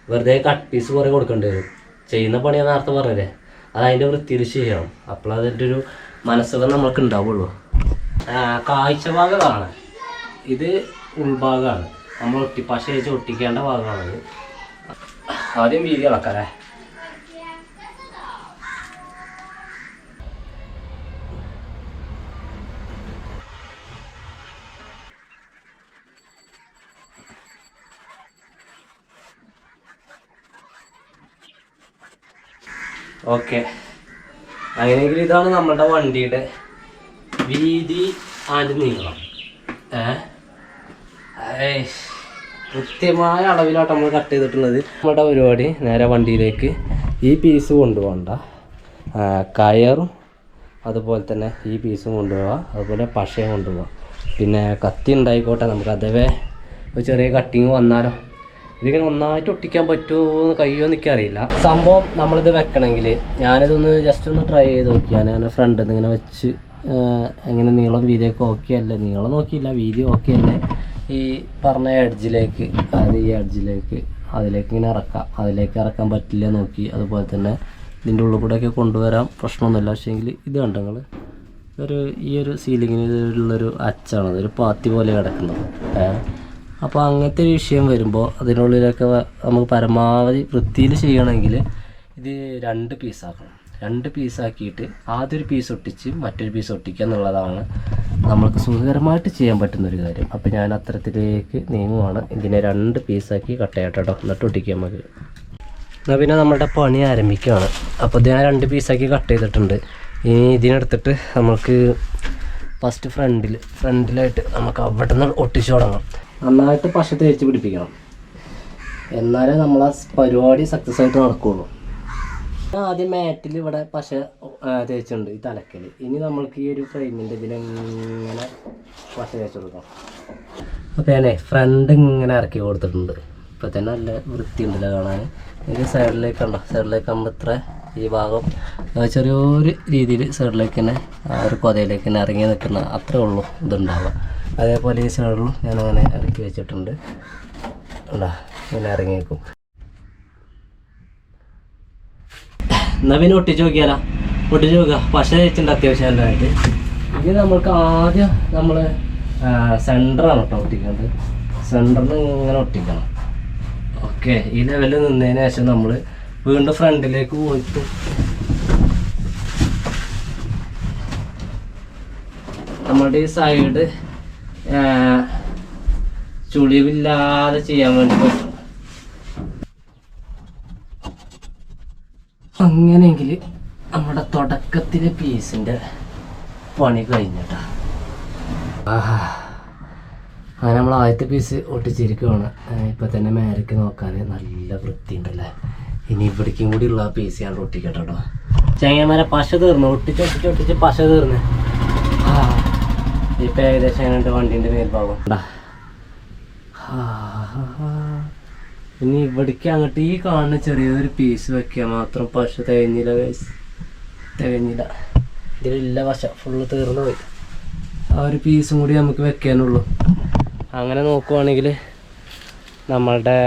വെറുതെ കട്ട് പീസ് കുറേ കൊടുക്കേണ്ടി വരും. ചെയ്യുന്ന പണി ഞാൻ നേരത്തെ പറഞ്ഞില്ലേ? അത് അതിന്റെ വൃത്തിയിൽ ചെയ്യണം. അപ്പോൾ അതിന്റെ ഒരു മനസ്സുകൾ നമ്മൾക്ക് ഉണ്ടാവുള്ളൂ. കാഴ്ച ഭാഗമാണ് ഇത് ഉൾഭാഗമാണ്. നമ്മൾ ഒട്ടി പശ വെച്ച് ഒട്ടിക്കേണ്ട ഭാഗമാണ് ആദ്യം വീതി അളക്കാല്ലേ ഓക്കെ. അങ്ങനെയെങ്കിൽ ഇതാണ് നമ്മുടെ വണ്ടിയുടെ വീതി ആൻഡ് നീളം. ഏ? ഏയ്. കൃത്യമായ അളവിലാട്ട് നമ്മൾ കട്ട് ചെയ്തിട്ടുള്ളത്. നമ്മുടെ പരിപാടി നേരെ വണ്ടിയിലേക്ക് ഈ പീസ് കൊണ്ടുപോകണ്ട. കയറും അതുപോലെ തന്നെ ഈ പീസും കൊണ്ടുപോകാം അതുപോലെ പശയും കൊണ്ടുപോകാം പിന്നെ കത്തി ഉണ്ടായിക്കോട്ടെ നമുക്ക്. അതേ ഒരു ചെറിയ കട്ടിങ് വന്നാലോ? ഇതിങ്ങനെ ഒന്നായിട്ട് ഒട്ടിക്കാൻ പറ്റുമോ എന്ന് കഴിയുമോ എന്ന് എനിക്കറിയില്ല. സംഭവം നമ്മളിത് വെക്കണമെങ്കിൽ ഞാനിതൊന്ന് ജസ്റ്റ് ഒന്ന് ട്രൈ ചെയ്ത് നോക്കി. ഞാൻ ഫ്രണ്ടിൽ ഇങ്ങനെ വെച്ച് എങ്ങനെ നീളം വീതിയൊക്കെ ഓക്കെ അല്ലേ? നീളം നോക്കിയില്ല വീതി ഓക്കെ അല്ലേ? ഈ പറഞ്ഞ എഡ്ജിലേക്ക് അതായത് ഈ എഡ്ജിലേക്ക് അതിലേക്ക് ഇങ്ങനെ ഇറക്കാം. അതിലേക്ക് ഇറക്കാൻ പറ്റില്ല നോക്കി. അതുപോലെ തന്നെ ഇതിന്റെ ഉള്ളിൽ കൂടെയൊക്കെ കൊണ്ടുവരാം. പ്രശ്നമൊന്നുമില്ല. പക്ഷേങ്കിൽ ഇത് കണ്ടങ്ങൾ ഒരു ഈ ഒരു സീലിങ്ങിന് ഉള്ളൊരു അച്ചാണ്. ഒരു പാത്തി പോലെ കിടക്കുന്നത്. അപ്പോൾ അങ്ങനത്തെ ഒരു വിഷയം വരുമ്പോൾ അതിനുള്ളിലൊക്കെ നമുക്ക് പരമാവധി വൃത്തിയിൽ ചെയ്യണമെങ്കിൽ ഇത് രണ്ട് പീസാക്കണം രണ്ട് പീസാക്കിയിട്ട് ആദ്യൊരു പീസ് ഒട്ടിച്ച് മറ്റൊരു പീസ് ഒട്ടിക്കുക എന്നുള്ളതാണ് നമ്മൾക്ക് സുഖകരമായിട്ട് ചെയ്യാൻ പറ്റുന്ന ഒരു കാര്യം. അപ്പോൾ ഞാൻ അത്തരത്തിലേക്ക് നീങ്ങുവാണ്. ഇതിനെ രണ്ട് പീസാക്കി കട്ടയാട്ടോ എന്നിട്ട് ഒട്ടിക്കാൻ നമുക്ക്. എന്നാൽ പിന്നെ നമ്മുടെ പണി ആരംഭിക്കുകയാണ്. അപ്പോൾ ഇത് ഞാൻ രണ്ട് പീസാക്കി കട്ട് ചെയ്തിട്ടുണ്ട്. ഇനി ഇതിനെടുത്തിട്ട് നമുക്ക് ഫസ്റ്റ് ഫ്രണ്ടിൽ ഫ്രണ്ടിലായിട്ട് നമുക്ക് അവിടെ നിന്ന് ഒട്ടിച്ചു തുടങ്ങാം. നന്നായിട്ട് പശ തേച്ച് പിടിപ്പിക്കണം. എന്നാലേ നമ്മൾ ആ പരിപാടി സക്സസ് ആയിട്ട് നടക്കുകയുള്ളൂ ഞാൻ ആദ്യം മാറ്റിൽ ഇവിടെ പശ തേച്ചുണ്ട് ഈ തലക്കൽ ഇനി നമ്മൾക്ക് ഈ ഒരു ഫ്രെയിമിന്റെ ഇതിലിങ്ങനെ പശ തേച്ച് കൊടുക്കാം അപ്പോൾ ഞാനേ ഫ്രണ്ട് ഇങ്ങനെ ഇറക്കി കൊടുത്തിട്ടുണ്ട്. ഇപ്പം തന്നെ നല്ല വൃത്തിയുണ്ടല്ലോ കാണാൻ. ഇത് സൈഡിലേക്ക് കണ്ടോ? സൈഡിലേക്ക് ആകുമ്പോൾ ഇത്ര ഈ ഭാഗം ചെറിയൊരു രീതിയിൽ സൈഡിലേക്ക് തന്നെ ആ ഒരു കൊതയിലേക്ക് തന്നെ ഇറങ്ങി നിൽക്കുന്ന അത്രേ ഉള്ളൂ ഇതുണ്ടാവുക. അതേപോലെ ഈ സൈഡിലും ഞാൻ അങ്ങനെ ഇറക്കി വെച്ചിട്ടുണ്ട്. ഉണ്ടാ? ഇങ്ങനെ ഇറങ്ങി നിൽക്കും എന്നാ പിന്നെ ഒട്ടിച്ച് നോക്കിയാലോ? ഒട്ടിച്ച് നോക്കുക. പശ വെച്ചിട്ടുണ്ട് അത്യാവശ്യം ഇത് നമ്മൾക്ക് ആദ്യം നമ്മൾ സെന്ററാണ് കേട്ടോ ഒട്ടിക്കുന്നത് സെന്ററിൽ ഇങ്ങനെ ഒട്ടിക്കണം. ഓക്കെ ഈ ലെവലിൽ നിന്നതിന് ശേഷം നമ്മൾ വീണ്ടും ഫ്രണ്ടിലേക്ക് പോയിട്ട് നമ്മുടെ ഈ സൈഡ് ചുളിവില്ലാതെ ചെയ്യാൻ വേണ്ടി പറ്റും. അങ്ങനെയെങ്കിൽ നമ്മുടെ തുടക്കത്തിലെ പീസിന്റെ പണി കഴിഞ്ഞിട്ടാ. അങ്ങനെ നമ്മൾ ആദ്യത്തെ പീസ് ഒട്ടിച്ചിരിക്കുവാണ്. ഇപ്പം തന്നെ മേലേക്ക് നോക്കാൻ നല്ല വൃത്തിയുണ്ടല്ലേ? ഇനി ഇവിടേക്കും കൂടി ഉള്ള പീസ് ഞാൻ ഒട്ടിക്കട്ടോ ചങ്ങന്മാരെ പശ തീർന്നു. ഒട്ടിച്ച് ഒട്ടിച്ച് ഒട്ടിച്ച് പശ തീർന്ന്. ഇപ്പം ഏകദേശം എങ്ങനെയുണ്ട് വണ്ടീന്റെ മേൽഭാഗം. ഇനി ഇവിടേക്ക് അങ്ങോട്ട് ഈ കാണുന്ന ചെറിയൊരു പീസ് വെക്കുക മാത്രം. പശു തികഞ്ഞില്ല തികഞ്ഞില്ല. ഇതിലില്ല പശ ഫുള്ള് തീർന്നു പോയി. ആ ഒരു പീസും കൂടി നമുക്ക് വെക്കാനുള്ളൂ. അങ്ങനെ നോക്കുവാണെങ്കിൽ നമ്മളുടെ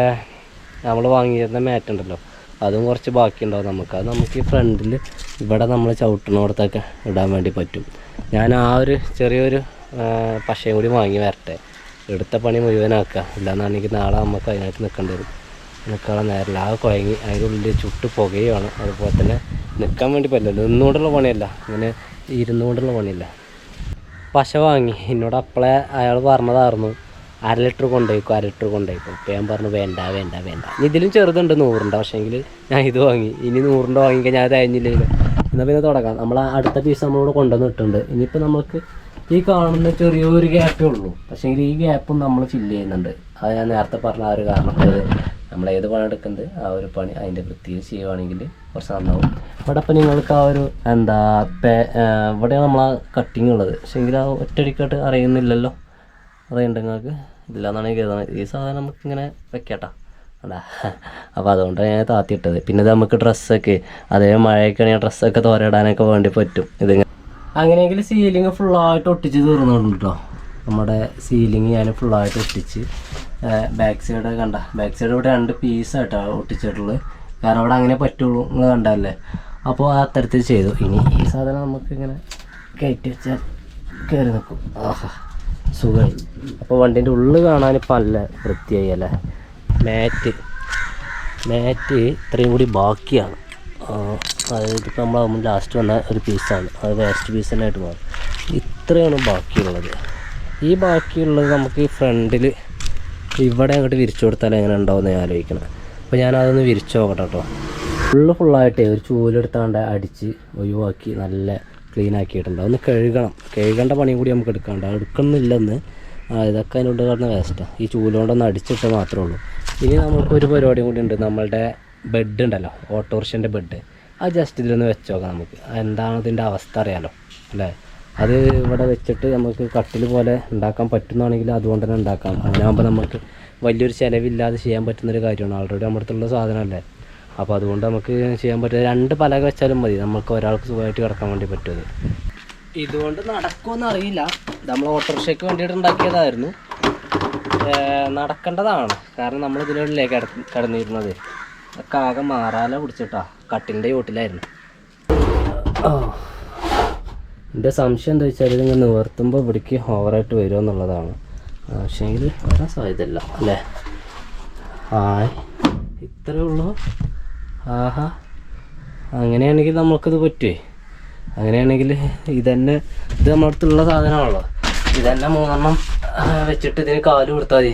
നമ്മൾ വാങ്ങിയിരുന്ന മാറ്റ് ഉണ്ടല്ലോ. അതും കുറച്ച് ബാക്കിയുണ്ടാവും നമുക്ക്. അത് നമുക്ക് ഈ ഫ്രണ്ടിൽ ഇവിടെ നമ്മൾ ചവിട്ടണോടത്തൊക്കെ ഇടാൻ വേണ്ടി പറ്റും. ഞാൻ ആ ഒരു ചെറിയൊരു പശയും കൂടി വാങ്ങി വരട്ടെ. എടുത്ത പണി മുഴുവനാക്കുക. ഇല്ലാന്നാണെങ്കിൽ നാളെ നമുക്ക് അതിനായിട്ട് നിൽക്കേണ്ടി വരും. നിൽക്കാനുള്ള നേരമില്ല. ആ കുഴങ്ങി. അതിന്റെ ഉള്ളിൽ ചുട്ട് പുകയുമാണ് അതുപോലെ തന്നെ നിൽക്കാൻ വേണ്ടി പറ്റില്ല. നിന്നുകൊണ്ടുള്ള പണിയല്ല. ഇങ്ങനെ ഇരുന്നുകൊണ്ടുള്ള പണിയല്ല. പശ വാങ്ങി. എന്നോട് അപ്പളെ അയാൾ പറഞ്ഞതായിരുന്നു. അര ലിറ്റർ കൊണ്ടുപോയിക്കും അര ലിറ്റർ കൊണ്ടുപോയിക്കും ഇപ്പം ഞാൻ പറഞ്ഞു വേണ്ട വേണ്ട വേണ്ട. ഇതിലും ചെറുതുണ്ട് നൂറിന്റെ. പക്ഷേങ്കിൽ ഞാൻ ഇത് വാങ്ങി. ഇനി നൂറിന്റെ വാങ്ങിക്കാൻ ഞാൻ തയ്ഞ്ഞില്ലല്ലോ എന്നാൽ പിന്നെ തുടങ്ങാം. നമ്മൾ അടുത്ത പീസ് നമ്മളിവിടെ കൊണ്ടുവന്നിട്ടുണ്ട് ഇനിയിപ്പോൾ നമുക്ക് ഈ കാണുന്ന ചെറിയൊരു ഗ്യാപ്പേ ഉള്ളൂ. പക്ഷേ ഈ ഗ്യാപ്പും നമ്മൾ ഫില്ല് ചെയ്യുന്നുണ്ട്. അത് ഞാൻ നേരത്തെ പറഞ്ഞ ആ ഒരു കാരണം നമ്മൾ ഏത് പണി എടുക്കുന്നത് ആ ഒരു പണി അതിന്റെ വൃത്തിയിൽ ചെയ്യുവാണെങ്കിൽ കുറച്ച് നന്നാവും. ഇവിടെ ഇപ്പം നിങ്ങൾക്ക് ആ ഒരു എന്താ പേ ഇവിടെയാണ് നമ്മൾ ആ കട്ടിങ് ഉള്ളത്. പക്ഷേങ്കിൽ ആ ഒറ്റടിക്കായിട്ട് അറിയുന്നില്ലല്ലോ? അറിയണ്ട നിങ്ങൾക്ക്? ഇല്ലാന്നാണ് എനിക്ക് കരുതുന്നത് ഈ സാധനം നമുക്കിങ്ങനെ വെക്കട്ടാ. അതാ. അപ്പോൾ അതുകൊണ്ടാണ് ഞാൻ താത്തിയിട്ടത്. പിന്നെ ഇത് നമുക്ക് ഡ്രസ്സൊക്കെ അതേ മഴയൊക്കെ ആണെങ്കിൽ ഡ്രസ്സൊക്കെ തോരയിടാനൊക്കെ വേണ്ടി പറ്റും. ഇതിങ്ങനെ അങ്ങനെയെങ്കിൽ സീലിംഗ് ഫുള്ളായിട്ട് ഒട്ടിച്ച് തീർന്നുണ്ട് കേട്ടോ നമ്മുടെ സീലിംഗ് ഞാൻ ഫുള്ളായിട്ട് ഒട്ടിച്ച് ബാക്ക് സൈഡ് കണ്ട ബാക്ക് സൈഡ് ഇവിടെ രണ്ട് പീസായിട്ടാണ് ഒട്ടിച്ചിട്ടുള്ളത് കാരണം അവിടെ അങ്ങനെ പറ്റുള്ളൂ എന്ന് കണ്ടല്ലേ അപ്പോൾ ആ തരത്തിൽ ചെയ്തു. ഇനി ഈ സാധനം നമുക്ക് ഇങ്ങനെ കയറ്റി വെച്ചാൽ കയറി നിൽക്കും. ആഹാ സുഖം അപ്പോൾ വണ്ടീന്റെ ഉള്ളിൽ കാണാൻ ഇപ്പം അല്ല വൃത്തിയായി അല്ലേ? മാറ്റ് മാറ്റ് ഇത്രയും കൂടി ബാക്കിയാണ്. ഇപ്പം നമ്മൾ ലാസ്റ്റ് വന്ന ഒരു പീസാണ് അത് വേസ്റ്റ് പീസ് തന്നെ ആയിട്ട് മാറും. ഇത്രയാണ് ബാക്കിയുള്ളത്. ഈ ബാക്കിയുള്ളത് നമുക്ക് ഈ ഫ്രണ്ടിൽ ഇവിടെ അങ്ങോട്ട് വിരിച്ചു കൊടുത്താൽ എങ്ങനെ ഉണ്ടാവുമെന്ന് ഞാൻ ആലോചിക്കണം. അപ്പോൾ ഞാനതൊന്ന് വിരിച്ചു നോക്കട്ടെ കേട്ടോ. ഫുള്ള് ഫുള്ളായിട്ടേ ഒരു ചൂലെടുത്താണ്ട് അടിച്ച് ഒഴിവാക്കി നല്ല ക്ലീൻ ആക്കിയിട്ടുണ്ട്. ഒന്ന് കഴുകണം. കഴുകേണ്ട പണിയും കൂടി നമുക്ക് എടുക്കാണ്ട്. എടുക്കുന്നില്ലെന്ന് ഇതൊക്കെ അതിനോട് കിടന്ന വേസ്റ്റാണ് ഈ ചൂലുകൊണ്ടൊന്ന് അടിച്ചിട്ട് മാത്രമേ ഉള്ളൂ. ഇനി നമുക്കൊരു പരിപാടിയും കൂടി ഉണ്ട്. നമ്മളുടെ ബെഡ് ഉണ്ടല്ലോ. ഓട്ടോറിക്ഷന്റെ ബെഡ് അത് ജസ്റ്റ് ഇതിലൊന്ന് വെച്ച് നോക്കാം നമുക്ക്. എന്താണ് ഇതിന്റെ അവസ്ഥ അറിയാലോ. അല്ലേ? അത് ഇവിടെ വെച്ചിട്ട് നമുക്ക് കട്ടിൽ പോലെ ഉണ്ടാക്കാൻ പറ്റുന്നതാണെങ്കിൽ അതുകൊണ്ട് തന്നെ ഉണ്ടാക്കാം. അങ്ങനെയാകുമ്പോൾ നമുക്ക് വലിയൊരു ചിലവില്ലാതെ ചെയ്യാൻ പറ്റുന്നൊരു കാര്യമാണ്. ആൾറെഡി നമ്മുടെ അടുത്തുള്ള സാധനമല്ലേ? അപ്പോൾ അതുകൊണ്ട് നമുക്ക് ചെയ്യാൻ പറ്റുക രണ്ട് പലക വെച്ചാലും മതി. നമുക്ക് ഒരാൾക്ക് സുഖമായിട്ട് കിടക്കാൻ വേണ്ടി പറ്റും അത് ഇതുകൊണ്ട് നടക്കുമെന്ന് അറിയില്ല. നമ്മൾ ഓട്ടോറിക്ഷയ്ക്ക് വേണ്ടിയിട്ട് ഉണ്ടാക്കിയതായിരുന്നു. നടക്കേണ്ടതാണ്. കാരണം നമ്മൾ ഇതിനുള്ളിലേക്ക് കിട കിടന്നിരുന്നത്. ഒക്കെ ആകെ മാറാല പിടിച്ചിട്ടാ. കട്ടിന്റെ ചോട്ടിലായിരുന്നു എന്റെ സംശയം എന്താ വെച്ചാൽ ഇതിങ്ങനെ നിവർത്തുമ്പോൾ ഇവിടേക്ക് ഓവറായിട്ട് വരുമോ എന്നുള്ളതാണ്. പക്ഷേങ്കിൽ വരാൻ സാധ്യതയില്ല അല്ലേ? ഹായ്. ഇത്രേ ഉള്ളൂ. ആഹാ. അങ്ങനെയാണെങ്കിൽ നമ്മൾക്കിത് പറ്റുമേ അങ്ങനെയാണെങ്കിൽ ഇതന്നെ ഇത് നമ്മുടെ അടുത്തുള്ള സാധനമാണല്ലോ. ഇതന്നെ മൂന്നെണ്ണം വെച്ചിട്ട് ഇതിന് കാൽ കൊടുത്താൽ മതി.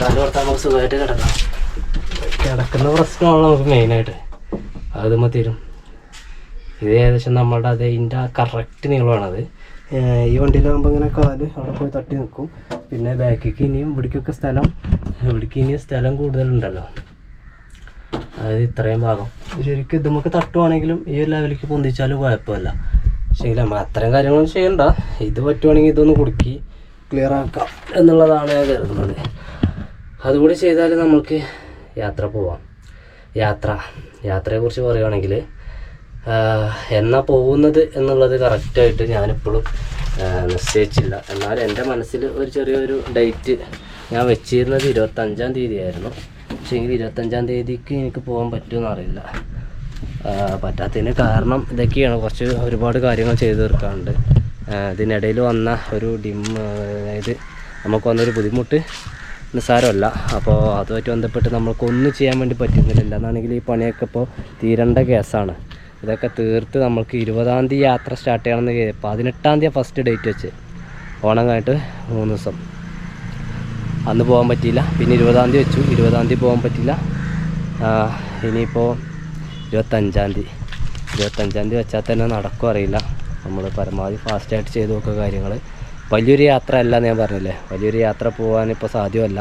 കാൽ കൊടുത്താൽ നമുക്ക് സുഖമായിട്ട് കിടക്കാം. കിടക്കുന്ന പ്രശ്നമാണല്ലോ നമുക്ക് മെയിനായിട്ട് അത് തരും ഇത് ഏകദേശം നമ്മളുടെ അത് ഇതിന്റെ കറക്റ്റ് നീളമാണത്. ഈ വണ്ടിയിലാകുമ്പോൾ ഇങ്ങനെ കാൽ അവിടെ പോയി തട്ടി നിൽക്കും പിന്നെ ബാക്കിക്ക് ഇനിയും ഇവിടേക്കൊക്കെ സ്ഥലം ഇവിടേക്ക് ഇനിയും സ്ഥലം കൂടുതലുണ്ടല്ലോ. അതായത് ഇത്രയും ഭാഗം. ശരിക്കും ഇത് നമുക്ക് തട്ടുവാണെങ്കിലും ഈ ലെവലിലേക്ക് പൊന്തിച്ചാലും കുഴപ്പമില്ല. പക്ഷേ നമ്മൾ അത്തരം കാര്യങ്ങളൊന്നും ചെയ്യണ്ട. ഇത് പറ്റുവാണെങ്കിൽ ഇതൊന്ന് കുടുക്കി ക്ലിയർ ആക്കാം എന്നുള്ളതാണ് ഞാൻ കരുതുന്നത്. അതുകൂടി ചെയ്താൽ നമുക്ക് യാത്ര പോവാം. യാത്ര. യാത്രയെക്കുറിച്ച് പറയുകയാണെങ്കിൽ എന്നാ പോകുന്നത് എന്നുള്ളത് കറക്റ്റായിട്ട് ഞാനിപ്പോഴും നിശ്ചയിച്ചില്ല. എന്നാൽ എന്റെ മനസ്സിൽ ഒരു ചെറിയൊരു ഡേറ്റ് ഞാൻ വെച്ചിരുന്നത് ഇരുപത്തഞ്ചാം തീയതി ആയിരുന്നു പക്ഷേ എങ്കിൽ ഇരുപത്തഞ്ചാം തീയതിക്ക് എനിക്ക് പോകാൻ പറ്റുമെന്ന് അറിയില്ല. പറ്റാത്തതിന് കാരണം ഇതൊക്കെയാണ്. കുറച്ച് ഒരുപാട് കാര്യങ്ങൾ ചെയ്തു തീർക്കാറുണ്ട് ഇതിനിടയിൽ വന്ന ഒരു ഡിം അതായത് നമുക്ക് വന്നൊരു ബുദ്ധിമുട്ട്. നിസ്സാരമല്ല. അപ്പോൾ അതുമായിട്ട് ബന്ധപ്പെട്ട് നമ്മൾക്കൊന്നും ചെയ്യാൻ വേണ്ടി പറ്റുന്നില്ല എന്നാണെങ്കിൽ ഈ പണിയൊക്കെ ഇപ്പോൾ തീരേണ്ട കേസാണ്. ഇതൊക്കെ തീർത്ത് നമ്മൾക്ക് ഇരുപതാം തീയതി യാത്ര സ്റ്റാർട്ട് ചെയ്യണമെന്ന്. പതിനെട്ടാം തീയതി ഫസ്റ്റ് ഡേറ്റ് വെച്ച്. ഓണം കഴിഞ്ഞിട്ട് മൂന്ന് ദിവസം. അന്ന് പോകാൻ പറ്റിയില്ല. പിന്നെ ഇരുപതാം തീയതി വെച്ചു. ഇരുപതാം തീയതി പോകാൻ പറ്റില്ല ഇനിയിപ്പോൾ ഇരുപത്തഞ്ചാം തീയതി. ഇരുപത്തഞ്ചാം തീയതി വെച്ചാൽ തന്നെ നടക്കും അറിയില്ല നമ്മൾ പരമാവധി ഫാസ്റ്റായിട്ട് ചെയ്ത് നോക്കുക കാര്യങ്ങൾ വലിയൊരു യാത്ര അല്ല ഞാൻ പറഞ്ഞില്ലേ? വലിയൊരു യാത്ര പോകാൻ ഇപ്പോൾ സാധ്യമല്ല.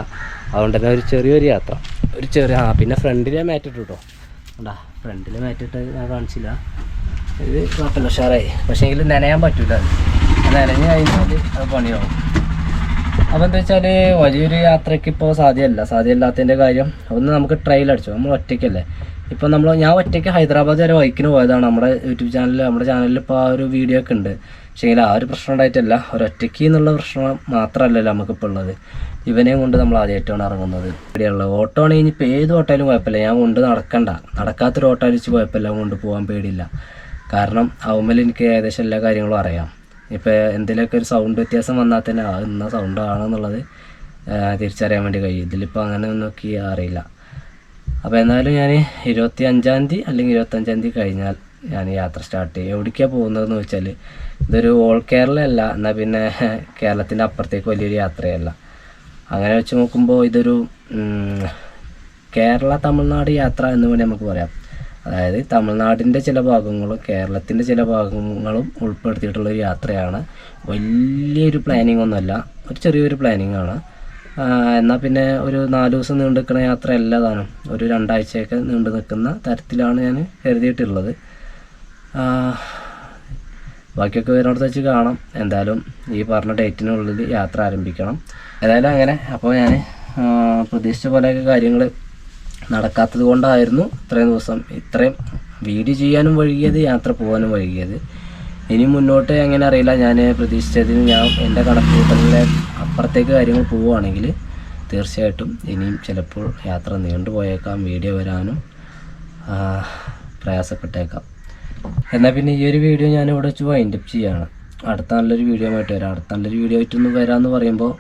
അതുകൊണ്ട് തന്നെ ഒരു ചെറിയൊരു യാത്ര. ഒരു ചെറിയ ആ പിന്നെ ഫ്രണ്ടിലെ മാറ്റിട്ടു കേട്ടോ ഉണ്ടാ ഫ്രണ്ടിൽ മാറ്റിട്ട് ഞാൻ കാണിച്ചില്ല. ഇത് കുഴപ്പമില്ല ഉഷാറായി. പക്ഷേ എങ്കിലും നനയാൻ പറ്റില്ല അത്. നനഞ്ഞ് കഴിഞ്ഞാൽ അത് പണിയാവും. അപ്പോൾ എന്താ വെച്ചാൽ വലിയൊരു യാത്രയ്ക്ക് ഇപ്പോൾ സാധ്യമല്ല. സാധ്യമല്ലാത്തതിന്റെ കാര്യം ഒന്ന് നമുക്ക് ട്രെയിൽ അടിച്ചു. നമ്മൾ ഒറ്റയ്ക്കല്ലേ? ഇപ്പോൾ നമ്മൾ ഞാൻ ഒറ്റയ്ക്ക് ഹൈദരാബാദ് വരെ ബൈക്കിന് പോയതാണ്. നമ്മുടെ യൂട്യൂബ് ചാനലിൽ നമ്മുടെ ചാനലിൽ ഇപ്പോൾ ആ ഒരു വീഡിയോ ഒക്കെ ഉണ്ട്. പക്ഷേ ആ ഒരു പ്രശ്നം ഉണ്ടായിട്ടല്ല ഒരൊറ്റയ്ക്ക് എന്നുള്ള പ്രശ്നം മാത്രമല്ലല്ലോ നമുക്കിപ്പോൾ ഉള്ളത്. ഇവനെയും കൊണ്ട് നമ്മൾ ആദ്യമായിട്ടാണ് ഇറങ്ങുന്നത്. പേടിയുള്ളത് ഓട്ടോ ആണെങ്കിൽ ഇനിയിപ്പോൾ ഏത് ഓട്ടോയിലും കുഴപ്പമില്ല. ഞാൻ കൊണ്ട് നടക്കണ്ട. നടക്കാത്തൊരു ഓട്ടോ അടിച്ച് കുഴപ്പമില്ല. കൊണ്ട് പോകാൻ പേടിയില്ല. കാരണം അവമ്മൽ എനിക്ക് ഏകദേശം എല്ലാ കാര്യങ്ങളും അറിയാം. ഇപ്പോൾ എന്തെങ്കിലുമൊക്കെ ഒരു സൗണ്ട് വ്യത്യാസം വന്നാൽ തന്നെ ആ ഇന്ന സൗണ്ട് ആണെന്നുള്ളത് തിരിച്ചറിയാൻ വേണ്ടി കഴിയും. ഇതിലിപ്പോൾ അങ്ങനെ നോക്കി അറിയില്ല. അപ്പോൾ എന്നാലും ഞാൻ ഇരുപത്തി അഞ്ചാം തീയതി അല്ലെങ്കിൽ ഇരുപത്തഞ്ചാം തീയതി കഴിഞ്ഞാൽ ഞാൻ യാത്ര സ്റ്റാർട്ട് ചെയ്യും. എവിടേക്കാണ് പോകുന്നതെന്ന് വെച്ചാൽ ഇതൊരു ഓൾ കേരളയല്ല എന്നാൽ പിന്നെ കേരളത്തിന്റെ അപ്പുറത്തേക്ക് വലിയൊരു യാത്രയല്ല. അങ്ങനെ വെച്ച് നോക്കുമ്പോൾ ഇതൊരു കേരള തമിഴ്നാട് യാത്ര എന്ന് വേണ്ടി നമുക്ക് പറയാം. അതായത് തമിഴ്നാടിന്റെ ചില ഭാഗങ്ങളും കേരളത്തിന്റെ ചില ഭാഗങ്ങളും ഉൾപ്പെടുത്തിയിട്ടുള്ള ഒരു യാത്രയാണ്. വലിയൊരു പ്ലാനിങ് ഒന്നുമല്ല. ഒരു ചെറിയൊരു പ്ലാനിങ് ആണ്. എന്നാൽ പിന്നെ ഒരു നാല് ദിവസം നീണ്ടു നിൽക്കുന്ന യാത്ര താനും. ഒരു രണ്ടാഴ്ചയൊക്കെ നീണ്ടു നിൽക്കുന്ന തരത്തിലാണ് ഞാൻ കരുതിയിട്ടുള്ളത്. ബാക്കിയൊക്കെ വരുന്നിടത്ത് വെച്ച് കാണാം. എന്തായാലും ഈ പറഞ്ഞ ഡേറ്റിനുള്ളിൽ യാത്ര ആരംഭിക്കണം. ഏതായാലും അങ്ങനെ. അപ്പോൾ ഞാൻ പ്രതീക്ഷിച്ച പോലെയൊക്കെ കാര്യങ്ങൾ നടക്കാത്തത് കൊണ്ടായിരുന്നു ഇത്രയും ദിവസം ഇത്രയും വീഡിയോ ചെയ്യാനും വൈകിയത് യാത്ര പോകാനും വൈകിയത്. ഇനി മുന്നോട്ട് എങ്ങനെ അറിയില്ല. ഞാൻ പ്രതീക്ഷിച്ചതിന് ഞാൻ എന്റെ കണക്കുകൂട്ടലിലെ അപ്പുറത്തേക്ക് കാര്യങ്ങൾ പോവുകയാണെങ്കിൽ തീർച്ചയായിട്ടും ഇനിയും ചിലപ്പോൾ യാത്ര നീണ്ടുപോയേക്കാം വീഡിയോ വരാനും പ്രയാസപ്പെട്ടേക്കാം. എന്നാൽ പിന്നെ ഈ ഒരു വീഡിയോ ഞാൻ ഇവിടെ വെച്ച് വൈൻഡ് അപ്പ് ചെയ്യാണ്. അടുത്ത നല്ലൊരു വീഡിയോ ആയിട്ട് വരാം. അടുത്ത നല്ലൊരു വീഡിയോ ആയിട്ടൊന്ന് വരാമെന്ന് പറയുമ്പോൾ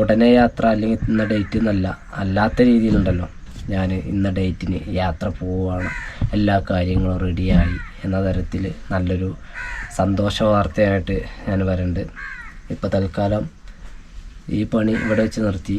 ഉടനെ യാത്ര അല്ലെങ്കിൽ ഇന്ന ഡേറ്റ് എന്നല്ല അല്ലാത്ത രീതിയിലുണ്ടല്ലോ. ഞാൻ ഇന്ന ഡേറ്റിന് യാത്ര പോവുകയാണ് എല്ലാ കാര്യങ്ങളും റെഡിയായി എന്ന തരത്തിൽ നല്ലൊരു സന്തോഷ വാർത്തയായിട്ട് ഞാൻ വരുന്നുണ്ട് ഇപ്പോൾ തൽക്കാലം ഈ പണി ഇവിടെ വെച്ച് നിർത്തി.